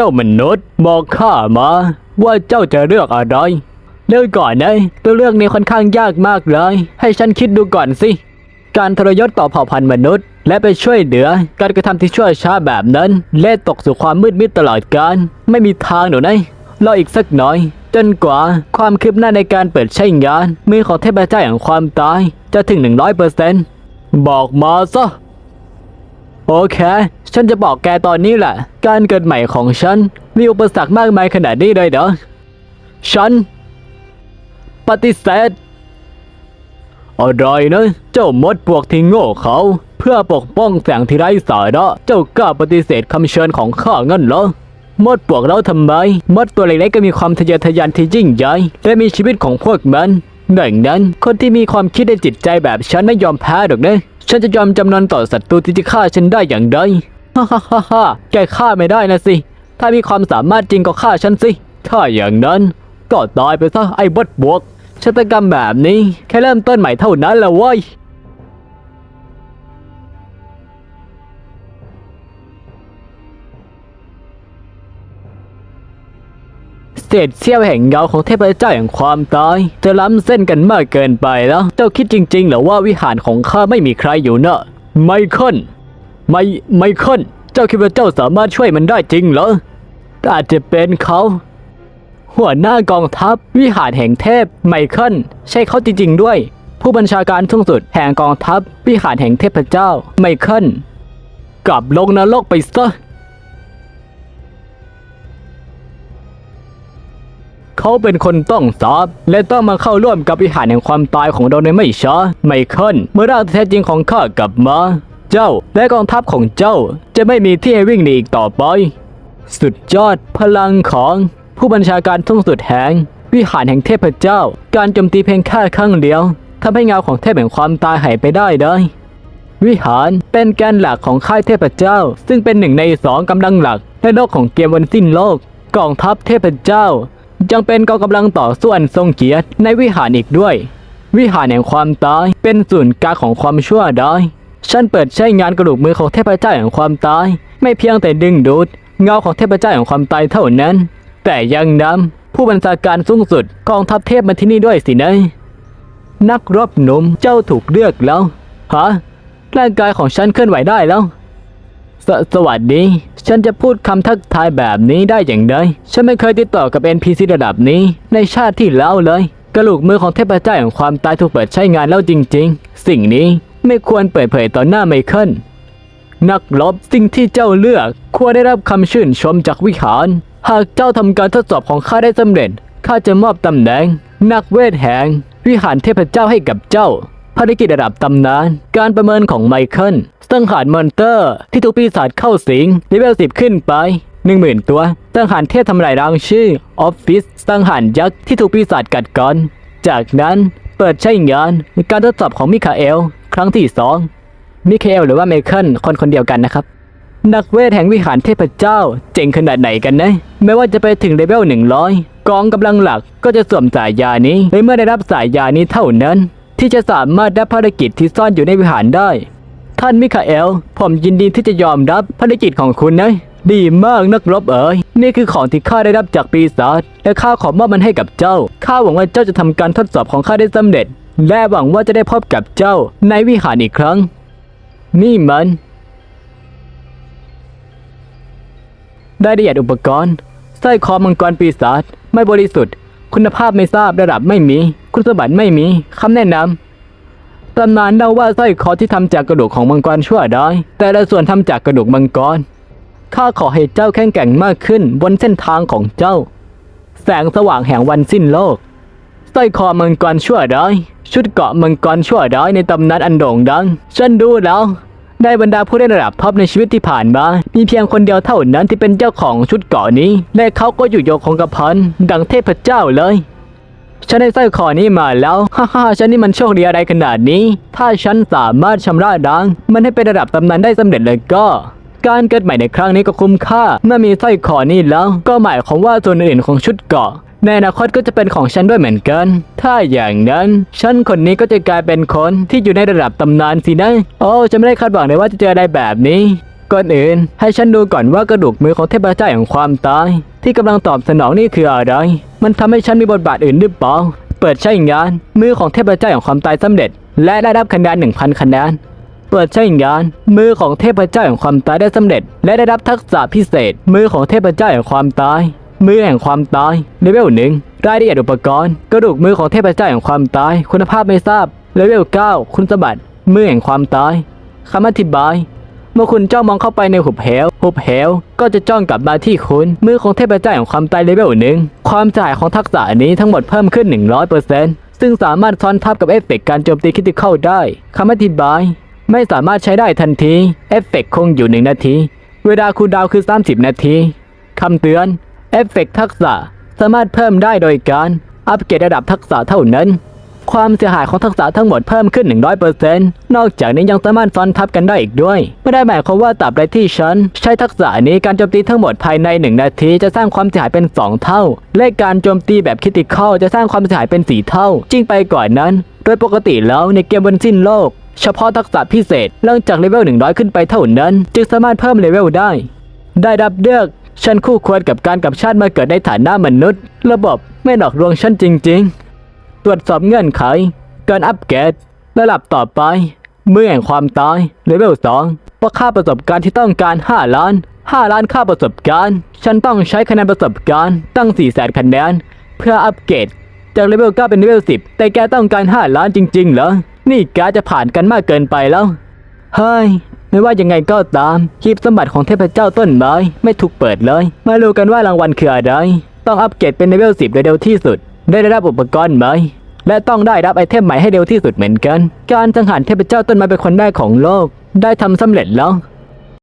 จ้ามนุษย์บอกข้ามาว่าเจ้าจะเลือกอะไรเลือกก่อนนะตัวเลือกนี้ค่อนข้างยากมากเลย ให้ฉันคิดดูก่อนสิ การทรยศต่อเผ่าพันธุ์มนุษย์ และไปช่วยเหลือการกระทำที่ชั่วช้าแบบนั้น และตกสู่ความมืดมิดตลอดกาลไม่มีทางหนูนะรออีกสักหน่อย จนกว่าความคืบหน้าในการเปิดใช้งานมือของเทพเจ้าแห่งความตายจะถึง 100%บอกมาซะโอเค ฉันจะบอกแกตอนนี้แหละ การเกิดใหม่ของฉัน มีอุปสรรคมากมายขนาดนี้เลยเหรอ ฉัน ปฏิเสธอะไรนะ เจ้ามดพวกที่โง่เขา เพื่อปกป้องแสงที่ไร้สาระเจ้ากล้าปฏิเสธคำเชิญของข้างั้นเหรอมดพวกเราทำไม มดตัวเล็กๆก็มีความทะเยอทะยานที่ยิ่งใหญ่และมีชีวิตของพวกมันดังนั้น คนที่มีความคิดในจิตใจแบบฉันไม่ยอมแพ้หรอกนะ ฉันจะยอมจำนนต่อศัตรูที่จะฆ่าฉันได้อย่างไร ฮ่าฮ่าฮ่าฮ่าแกฆ่าไม่ได้นะสิ ถ้ามีความสามารถจริงก็ฆ่าฉันสิ ถ้าอย่างนั้นก็ตายไปซะไอ้บดบวกชะตากรรมแบบนี้ แค่เริ่มต้นใหม่เท่านั้นละเว้ยเศษเสี้ยวแห่งเงาของเทพเจ้าแห่งความตายจะล้ำเส้นกันมากเกินไปแล้ว เจ้าคิดจริงๆเหรอว่าวิหารของข้าไม่มีใครอยู่เนอะไมเคิล ไมไมเคิลเจ้าคิดว่าเจ้าสามารถช่วยมันได้จริงเหรออาจจะเป็นเขา หัวหน้ากองทัพวิหารแห่งเทพไมเคิลใช่เขาจริงๆด้วย ผู้บัญชาการสูงสุดแห่งกองทัพวิหารแห่งเทพเจ้าไมเคิลกลับลงนรกไปซะเขาเป็นคนต้องสอบ และต้องมาเข้าร่วมกับวิหารแห่งความตายของเราในไม่ช้าไมเคิลเมื่อร่างแท้จริงของข้ากลับมา เจ้า และกองทัพของเจ้าจะไม่มีที่ให้วิ่งหนีอีกต่อไป สุดยอดพลังของผู้บัญชาการสูงสุดแห่งวิหารแห่งเทพเจ้า การโจมตีเพียงแค่ครั้งเดียวทำให้เงาของเทพแห่งความตายหายไปได้เลยวิหารเป็นแกนหลักของค่ายเทพเจ้า ซึ่งเป็นหนึ่งในสองกำลังหลักในโลกของเกมวันสิ้นโลกกองทัพเทพเจ้า ยังเป็นกองกำลังต่อสู้อันทรงเกียรติในวิหารอีกด้วย วิหารแห่งความตายเป็นศูนย์กลางของความชั่วร้าย ฉันเปิดใช้งานกระดูกมือของเทพเจ้าแห่งความตาย ไม่เพียงแต่ดึงดูดเงาของเทพเจ้าแห่งความตายเท่านั้น แต่ยังนำผู้บัญชาการสูงสุดกองทัพเทพมาที่นี่ด้วยสินะนักรบหนุ่มเจ้าถูกเลือกแล้วฮะร่างกายของฉันเคลื่อนไหวได้แล้วสสวัสดี ฉันจะพูดคำทักทายแบบนี้ได้อย่างไรฉันไม่เคยติดต่อกับ NPC ระดับนี้ ในชาติที่แล้วเลย กระลูกมือของเทพเจ้าแห่งความตายถูกเปิดใช้งานแล้วจริง ๆ สิ่งนี้ ไม่ควรเปิดเผยต่อหน้าไมเคิลนักรบสิ่งที่เจ้าเลือกควรได้รับคำชื่นชมจากวิหาร หากเจ้าทำการทดสอบของข้าได้สำเร็จ ข้าจะมอบตำแหน่ง นักเวทแห่งวิหารเทพเจ้าให้กับเจ้า ภารกิจระดับตำนาน การประเมินของไมเคิลสังหารมอนเตอร์ ที่ถูกปีศาจเข้าสิงเลเวล10ขึ้นไป10,000ตัวสังหารเทพทำลายรางชื่อออฟฟิศสังหารยักษ์ที่ถูกปีศาจกัดก่อน จากนั้นเปิดใช้งานการทดสอบของมิคาเอล ครั้งที่สองมิเคลหรือว่าไมเคิลคนคนเดียวกันนะครับ นักเวทแห่งวิหารเทพเจ้า เจ๋งขนาดไหนกันนะ ไม่ว่าจะไปถึงเลเวล100 กองกำลังหลักก็จะสวมสายยานี้และเมื่อได้รับสายยานี้เท่านั้น ที่จะสามารถรับภารกิจที่ซ่อนอยู่ในวิหารได้ ท่านมิคาเอล ผมยินดีที่จะยอมรับภารกิจของคุณนะดีมากนักรบเอ๋ยนี่คือของที่ข้าได้รับจากปีศาจและข้าขอมอบมันให้กับเจ้าข้าหวังว่าเจ้าจะทำการทดสอบของข้าได้สำเร็จ และหวังว่าจะได้พบกับเจ้าในวิหารอีกครั้ง นี่มันได้ละเอียดอุปกรณ์สร้อยคอมังกรปีศาจไม่บริสุทธิ์ คุณภาพไม่ทราบระดับไม่มี คุณสมบัติไม่มีคำแนะนำตำนานเล่าว่าสร้อยคอที่ทำจากกระดูกของมังกรชั่วได้แต่ละส่วนทำจากกระดูกมังกรข้าขอให้เจ้าแข็งแกร่งมากขึ้นบนเส้นทางของเจ้า แสงสว่างแห่งวันสิ้นโลก สร้อยคอมังกรชั่วร้าย ชุดเกราะมังกรชั่วร้ายในตำนานอันโด่งดัง ฉันดูแล้วได้บรรดาผู้เล่นระดับท็อปในชีวิตที่ผ่านมา มีเพียงคนเดียวเท่านั้นที่เป็นเจ้าของชุดเกราะนี้ และเขาก็อยู่โยงคงกระพันดังเทพเจ้าเลย ฉันได้สร้อยคอนี้มาแล้ว ฮ่าฮ่าฉันนี่มันโชคดีอะไรขนาดนี้ ถ้าฉันสามารถชำระดัง มันให้เป็นระดับตำนานได้สำเร็จเลยก็ การเกิดใหม่ในครั้งนี้ก็คุ้มค่า เมื่อมีสร้อยคอนี้แล้ว ก็หมายความว่าส่วนอื่นของชุดเกราะ ในอนาคตก็จะเป็นของฉันด้วยเหมือนกัน ถ้าอย่างนั้น ฉันคนนี้ก็จะกลายเป็นคนที่อยู่ในระดับตำนานสินะ โอ้ฉันไม่ได้คาดหวังเลยว่าจะเจออะไรแบบนี้ก่อนอื่น ให้ฉันดูก่อนว่ากระดูกมือของเทพเจ้าแห่งความตาย ที่กำลังตอบสนองนี่คืออะไร มันทำให้ฉันมีบทบาทอื่นหรือเปล่า เปิดใช้งาน มือของเทพเจ้าแห่งความตายสำเร็จ และได้รับคะแนน1,000 คะแนนเปิดใช้งาน มือของเทพเจ้าแห่งความตายได้สำเร็จ และได้รับทักษะพิเศษ มือของเทพเจ้าแห่งความตาย มือแห่งความตายเลเวลหนึ่งรายละเอียดอุปกรณ์กระดูกมือของเทพเจ้าแห่งความตาย คุณภาพไม่ทราบเลเวล9คุณสมบัติมือแห่งความตายคำอธิบาย เมื่อคุณจ้องมองเข้าไปในหุบเหว หุบเหว ก็จะจ้องกลับมาที่คุณ มือของเทพเจ้าแห่งความตายเลเวลหนึ่งความจ่ายของทักษะนี้ทั้งหมดเพิ่มขึ้น 100%ซึ่งสามารถซ้อนทับกับเอฟเฟกต์การโจมตีคริติคอลได้คำอธิบาย ไม่สามารถใช้ได้ทันทีเอฟเฟกต์คงอยู่ 1 นาที เวลาคูลดาวคือ 30 นาทีคำเตือน เอฟเฟกต์ทักษะสามารถเพิ่มได้โดยการอัปเกรดระดับทักษะเท่านั้น ความเสียหายของทักษะทั้งหมดเพิ่มขึ้น 100%นอกจากนี้ยังสามารถซ้อนทับกันได้อีกด้วย ไม่ได้หมายความว่าตราบใดที่ฉัน ใช้ทักษะนี้การโจมตีทั้งหมดภายใน 1 นาทีจะสร้างความเสียหายเป็น 2 เท่า และการโจมตีแบบคิติคอลจะสร้างความเสียหายเป็น 4 เท่า จริงไปกว่านนั้น โดยปกติแล้วในเกมบนสิ้นโลก เฉพาะทักษะพิเศษหลังจากเลเวล100 ขึ้นไปเท่านั้น จึงสามารถเพิ่มเลเวลได้ ได้รับเลือก ฉันคู่ควรกับการกับชาติมาเกิดในฐานะมนุษย์ ระบบไม่หลอกลวงฉันจริง ๆ ตรวจสอบเงื่อนไข การอัปเกรดระดับต่อไป เมื่อแห่งความตายเลเวล2เพราะค่าประสบการณ์ที่ต้องการ 5 ล้าน 5 ล้านค่าประสบการณ์ ฉันต้องใช้คะแนนประสบการณ์ตั้ง 4 0 0 0 0คะแนนเพื่ออัปเกรดจากเลเวล9เป็นเลเวล10 แต่แกต้องการ 5 ล้านจริง ๆ เหรอ นี่แกจะผ่านกันมากเกินไปแล้ว เฮ้ย ไม่ว่ายังไงก็ตามคีบสมบัติของเทพเจ้าต้นไม้ไม่ถูกเปิดเลย มาดูกันว่ารางวัลคืออะไร ต้องอัปเกรดเป็นเลเวล10โดยเร็วที่สุด ได้รับอุปกรณ์ใหม่และต้องได้รับไอเทมใหม่ให้เร็วที่สุดเหมือนกัน การสังหารเทพเจ้าต้นไม้เป็นคนแรกของโลก ได้ทำสำเร็จแล้ว